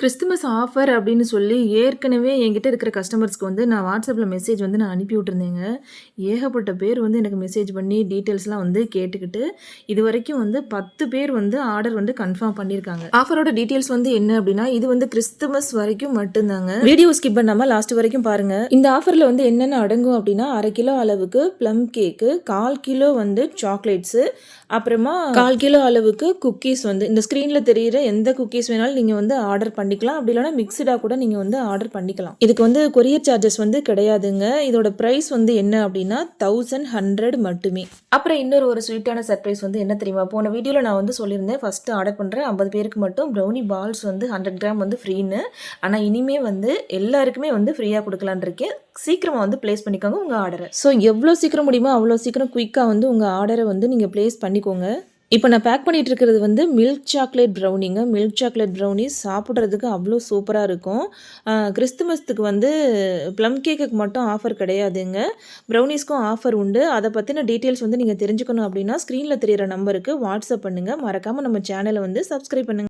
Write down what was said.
Christmas offer அப்படின்னு சொல்லி ஏற்கனவே என்கிட்ட இருக்கிற கஸ்டமர்ஸ்க்கு வந்து நான் வாட்ஸ்அப்பில் மெசேஜ் வந்து நான் அனுப்பி விட்டுருந்தேங்க. ஏகப்பட்ட பேர் வந்து எனக்கு மெசேஜ் பண்ணி டீட்டெயில்ஸ்லாம் வந்து கேட்டுக்கிட்டு இது வரைக்கும் வந்து பத்து பேர் வந்து ஆர்டர் வந்து கன்ஃபார்ம் பண்ணியிருக்காங்க. ஆஃபரோட டீட்டெயில்ஸ் வந்து என்ன அப்படின்னா இது வந்து கிறிஸ்துமஸ் வரைக்கும் மட்டும்தாங்க. வீடியோ ஸ்கிப் பண்ணாமல் லாஸ்ட் வரைக்கும் பாருங்க. இந்த ஆஃபரில் வந்து என்னென்ன அடங்கும் அப்படின்னா அரை கிலோ அளவுக்கு ப்ளம் கேக்கு கால் கிலோ வந்து சாக்லேட்ஸு அப்புறமா கால் கிலோ அளவுக்கு குக்கீஸ் வந்து இந்த ஸ்க்ரீனில் தெரியிற எந்த குக்கீஸ் வேணாலும் நீங்கள் வந்து ஆர்டர் பண்ணி பண்ணிக்கலாம். அப்படி இல்லைனா மிக்சடாக கூட நீங்கள் வந்து ஆர்டர் பண்ணிக்கலாம். இதுக்கு வந்து கொரியர் சார்ஜஸ் வந்து கிடையாதுங்க. இதோட ப்ரைஸ் வந்து என்ன அப்படின்னா தௌசண்ட் ஹண்ட்ரட் மட்டுமே. அப்புறம் இன்னொரு ஒரு ஸ்வீட்டான சர்ப்ரைஸ் வந்து என்ன தெரியுமா? போன வீடியோவில் நான் வந்து சொல்லியிருந்தேன். ஃபஸ்ட்டு ஆர்டர் பண்ணுறேன் ஐம்பது பேருக்கு மட்டும் ப்ரௌனி பால்ஸ் வந்து ஹண்ட்ரட் கிராம் வந்து ஃப்ரீன்னு ஆனால் இனிமே வந்து எல்லாருக்குமே வந்து ஃப்ரீயாக கொடுக்கலான் இருக்கேன். சீக்கிரமாக வந்து ப்ளேஸ் பண்ணிக்கோங்க உங்கள் ஆர்டரை ஸோ எவ்வளோ சீக்கிரம் முடியுமோ அவ்வளோ சீக்கிரம் குயிக்காக வந்து உங்கள் ஆர்டரை வந்து நீங்கள் ப்ளேஸ் பண்ணிக்கோங்க. இப்போ நான் பேக் பண்ணிகிட்டு இருக்கிறது வந்து மில்க் சாக்லேட் ப்ரௌனிங்க மில்க் சாக்லேட் ப்ரௌனி சாப்பிட்றதுக்கு அவ்வளோ சூப்பராக இருக்கும். கிறிஸ்துமஸ்த்துக்கு வந்து ப்ளம் கேக்குக்கு மட்டும் ஆஃபர் கிடையாதுங்க. ப்ரௌனிஸ்க்கும் ஆஃபர் உண்டு. அதை பற்றின டீட்டெயில்ஸ் வந்து நீங்கள் தெரிஞ்சுக்கணும் அப்படின்னா ஸ்க்ரீனில் தெரிகிற நம்பருக்கு வாட்ஸ்அப் பண்ணுங்கள் மறக்காமல் நம்ம சேனலை வந்து சப்ஸ்கிரைப் பண்ணுங்கள்